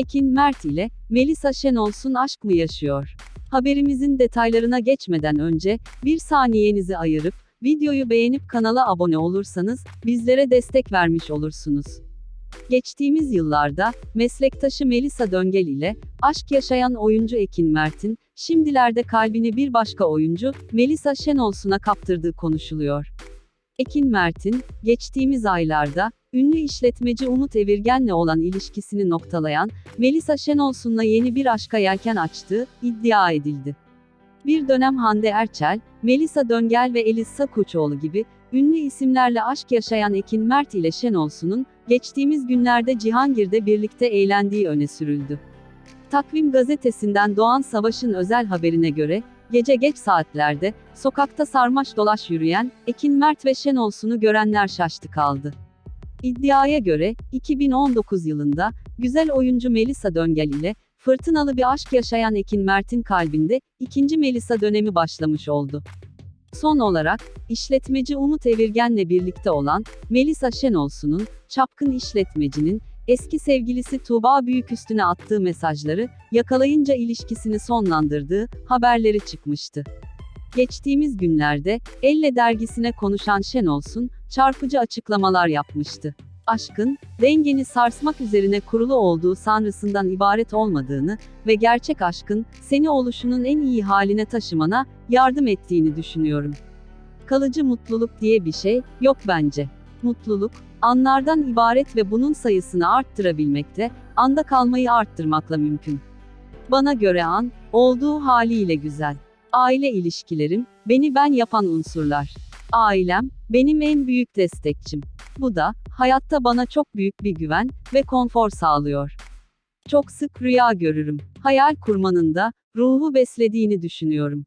Ekin Mert ile Melisa Şenolsun aşk mı yaşıyor? Haberimizin detaylarına geçmeden önce bir saniyenizi ayırıp videoyu beğenip kanala abone olursanız bizlere destek vermiş olursunuz. Geçtiğimiz yıllarda meslektaşı Melisa Döngel ile aşk yaşayan oyuncu Ekin Mert'in şimdilerde kalbini bir başka oyuncu Melisa Şenolsun'a kaptırdığı konuşuluyor. Ekin Mert'in geçtiğimiz aylarda ünlü işletmeci Umut Evirgen'le olan ilişkisini noktalayan Melisa Şenolsun'la yeni bir aşka yelken açtığı iddia edildi. Bir dönem Hande Erçel, Melisa Döngel ve Elisa Koçoğlu gibi ünlü isimlerle aşk yaşayan Ekin Mert ile Şenolsun'un geçtiğimiz günlerde Cihangir'de birlikte eğlendiği öne sürüldü. Takvim gazetesinden Doğan Savaş'ın özel haberine göre, gece geç saatlerde, sokakta sarmaş dolaş yürüyen, Ekin Mert ve Şenolsun'u görenler şaştı kaldı. İddiaya göre, 2019 yılında, güzel oyuncu Melisa Döngel ile, fırtınalı bir aşk yaşayan Ekin Mert'in kalbinde, ikinci Melisa dönemi başlamış oldu. Son olarak, işletmeci Umut Evirgen'le birlikte olan, Melisa Şenolsun'un, çapkın işletmecinin, eski sevgilisi Tuğba Büyüküstü'ne attığı mesajları, yakalayınca ilişkisini sonlandırdığı, haberleri çıkmıştı. Geçtiğimiz günlerde, Elle dergisine konuşan Şenolsun, çarpıcı açıklamalar yapmıştı. Aşkın, dengeni sarsmak üzerine kurulu olduğu sanrısından ibaret olmadığını ve gerçek aşkın, seni oluşunun en iyi haline taşımana, yardım ettiğini düşünüyorum. Kalıcı mutluluk diye bir şey, yok bence. Mutluluk, anlardan ibaret ve bunun sayısını arttırabilmekte, anda kalmayı arttırmakla mümkün. Bana göre an, olduğu haliyle güzel. Aile ilişkilerim, beni ben yapan unsurlar. Ailem, benim en büyük destekçim. Bu da, hayatta bana çok büyük bir güven ve konfor sağlıyor. Çok sık rüya görürüm. Hayal kurmanın da, ruhu beslediğini düşünüyorum.